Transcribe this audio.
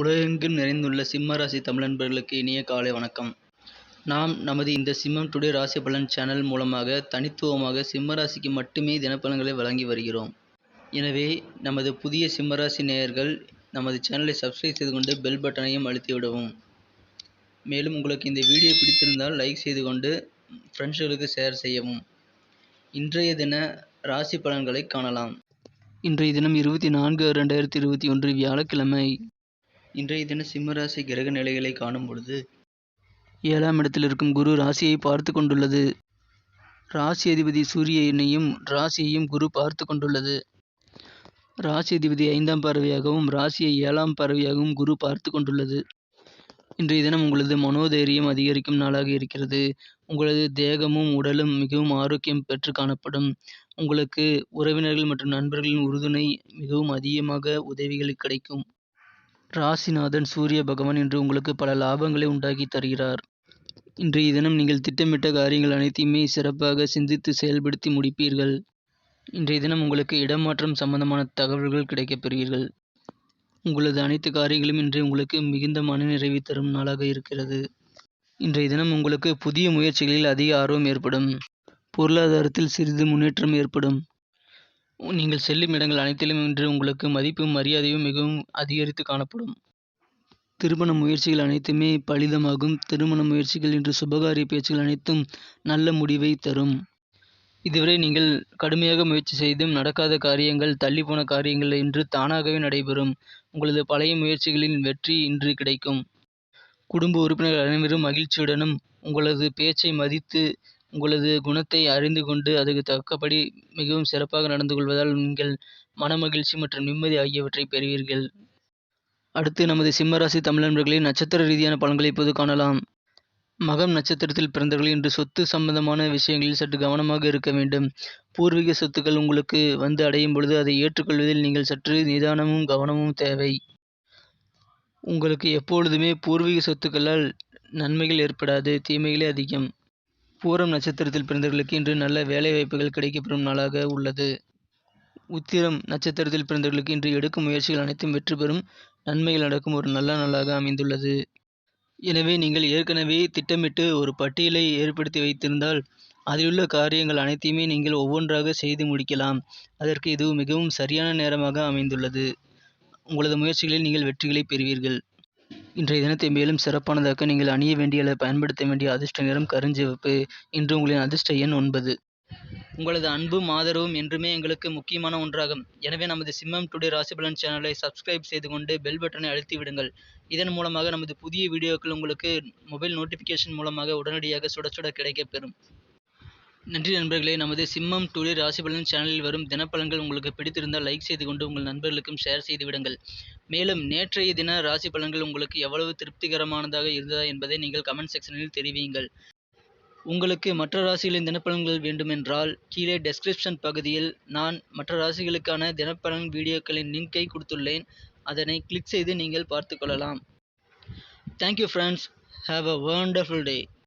உலகெங்கும் நிறைந்துள்ள சிம்ம ராசி தமிழ் நண்பர்களுக்கு இனிய காலை வணக்கம். நாம் நமது இந்த சிம்மம் டுடே ராசி பலன் சேனல் மூலமாக தனித்துவமாக சிம்ம ராசிக்கு மட்டுமே தினப்பலன்களை வழங்கி வருகிறோம். எனவே நமது புதிய சிம்ம ராசி நேயர்கள் நமது சேனலை சப்ஸ்கிரைப் செய்து கொண்டு பெல் பட்டனையும் அழுத்திவிடவும். மேலும் உங்களுக்கு இந்த வீடியோ பிடித்திருந்தால் லைக் செய்து கொண்டு ஃப்ரெண்ட்ஸ்களுக்கு ஷேர் செய்யவும். இன்றைய தின ராசி பலன்களை காணலாம். இன்றைய தினம் இருபத்தி நான்கு ரெண்டாயிரத்தி இருபத்தி ஒன்று வியாழக்கிழமை. இன்றைய தின சிம்மராசி கிரக நிலைகளை காணும் பொழுது ஏழாம் இடத்தில் இருக்கும் குரு ராசியை பார்த்து கொண்டுள்ளது. ராசி அதிபதி சூரியனையும் ராசியையும் குரு பார்த்து கொண்டுள்ளது. ராசி அதிபதி ஐந்தாம் பார்வையாகவும் ராசியை ஏழாம் பார்வையாகவும் குரு பார்த்து கொண்டுள்ளது. இன்றைய தினம் உங்களது மனோதைரியம் அதிகரிக்கும் நாளாக இருக்கிறது. உங்களது தேகமும் உடலும் மிகவும் ஆரோக்கியம் பெற்று காணப்படும். உங்களுக்கு உறவினர்கள் மற்றும் நண்பர்களின் உறுதுணை மிகவும் அதிகமாக உதவிகள் கிடைக்கும். ராசிநாதன் சூரிய பகவான் இன்று உங்களுக்கு பல லாபங்களை உண்டாக்கி தருகிறார். இன்றைய தினம் நீங்கள் திட்டமிட்ட காரியங்கள் அனைத்தையுமே சிறப்பாக சிந்தித்து செயல்படுத்தி முடிப்பீர்கள். இன்றைய தினம் உங்களுக்கு இடமாற்றம் சம்பந்தமான தகவல்கள் கிடைக்கப் பெறுவீர்கள். உங்களது அனைத்து காரியங்களும் இன்று உங்களுக்கு மிகுந்த மனநிறைவை தரும் நாளாக இருக்கிறது. இன்றைய தினம் உங்களுக்கு புதிய முயற்சிகளில் அதிக ஆர்வம் ஏற்படும். பொருளாதாரத்தில் சிறிது முன்னேற்றம் ஏற்படும். நீங்கள் செல்லும் இடங்கள் அனைத்திலும் இன்று உங்களுக்கு மதிப்பும் மரியாதையும் மிகவும் அதிகரித்து காணப்படும். திருமண முயற்சிகள் அனைத்துமே பலிதமாகும். திருமண முயற்சிகள் இன்று சுபகாரிய பேச்சுகள் அனைத்தும் நல்ல முடிவை தரும். இதுவரை நீங்கள் கடுமையாக முயற்சி செய்தும் நடக்காத காரியங்கள் தள்ளிப்போன காரியங்கள் இன்று தானாகவே நடைபெறும். உங்களது பழைய முயற்சிகளின் வெற்றி இன்று கிடைக்கும். குடும்ப உறுப்பினர்கள் அனைவரும் மகிழ்ச்சியுடனும் உங்களது பேச்சை மதித்து உங்களது குணத்தை அறிந்து கொண்டு அதுக்கு தக்கபடி மிகவும் சிறப்பாக நடந்து கொள்வதால் நீங்கள் மனமகிழ்ச்சி மற்றும் நிம்மதி ஆகியவற்றை பெறுவீர்கள். அடுத்து நமது சிம்மராசி தமிழ் நண்பர்களின் நட்சத்திர ரீதியான பலன்களை இப்போது காணலாம். மகம் நட்சத்திரத்தில் பிறந்தவர்கள் இன்று சொத்து சம்பந்தமான விஷயங்களில் சற்று கவனமாக இருக்க வேண்டும். பூர்வீக சொத்துக்கள் உங்களுக்கு வந்து அடையும் பொழுது அதை ஏற்றுக்கொள்வதில் நீங்கள் சற்று நிதானமும் கவனமும் தேவை. உங்களுக்கு எப்பொழுதுமே பூர்வீக சொத்துக்களால் நன்மைகள் ஏற்படாது தீமைகளே அதிகம். பூரம் நட்சத்திரத்தில் பிறந்தவர்களுக்கு இன்று நல்ல வேலை வாய்ப்புகள் கிடைக்கப்பெறும் நாளாக உள்ளது. உத்திரம் நட்சத்திரத்தில் பிறந்தவர்களுக்கு இன்று எடுக்கும் முயற்சிகள் அனைத்தும் வெற்றி பெறும் நன்மைகள் நடக்கும் ஒரு நல்ல நாளாக அமைந்துள்ளது. எனவே நீங்கள் ஏற்கனவே திட்டமிட்டு ஒரு பட்டியலை ஏற்படுத்தி வைத்திருந்தால் அதிலுள்ள காரியங்கள் அனைத்தையுமே நீங்கள் ஒவ்வொன்றாக செய்து முடிக்கலாம். அதற்கு இது மிகவும் சரியான நேரமாக அமைந்துள்ளது. உங்களது முயற்சிகளில் நீங்கள் வெற்றிகளை பெறுவீர்கள். இன்றைய தினத்தை மேலும் சிறப்பானதாக்க நீங்கள் அணிய வேண்டிய அல்லது பயன்படுத்த வேண்டிய அதிர்ஷ்ட நிறம் கருஞ்சிவப்பு. இன்று உங்களின் அதிர்ஷ்ட எண் ஒன்பது. உங்களது அன்பும் ஆதரவும் என்றுமே எங்களுக்கு முக்கியமான ஒன்றாகும். எனவே நமது சிம்மம் டுடே ராசிபலன் சேனலை சப்ஸ்கிரைப் செய்து கொண்டு பெல் பட்டனை அழுத்தி விடுங்கள். இதன் மூலமாக நமது புதிய வீடியோக்கள் உங்களுக்கு மொபைல் நோட்டிஃபிகேஷன் மூலமாக உடனடியாக சுட சுட கிடைக்கப்பெறும் நன்றி நண்பர்களே நமது சிம்மம் டுடே ராசிபலன் சேனலில் வரும் தினப்பலன்கள் உங்களுக்கு பிடித்திருந்தால் லைக் செய்து கொண்டு உங்கள் நண்பர்களுக்கும் ஷேர் செய்து விடுங்கள். மேலும் நேற்றைய தின ராசி பலன்கள் உங்களுக்கு எவ்வளவு திருப்திகரமானதாக இருந்ததா என்பதை நீங்கள் கமெண்ட் செக்ஷனில் தெரிவியுங்கள். உங்களுக்கு மற்ற ராசிகளின் தினப்பலன்கள் வேண்டுமென்றால் கீழே டெஸ்கிரிப்ஷன் பகுதியில் நான் மற்ற ராசிகளுக்கான தினப்பலன் வீடியோக்களின் லிங்கை கொடுத்துள்ளேன். அதனை கிளிக் செய்து நீங்கள் பார்த்து கொள்ளலாம். Thank you friends have a wonderful day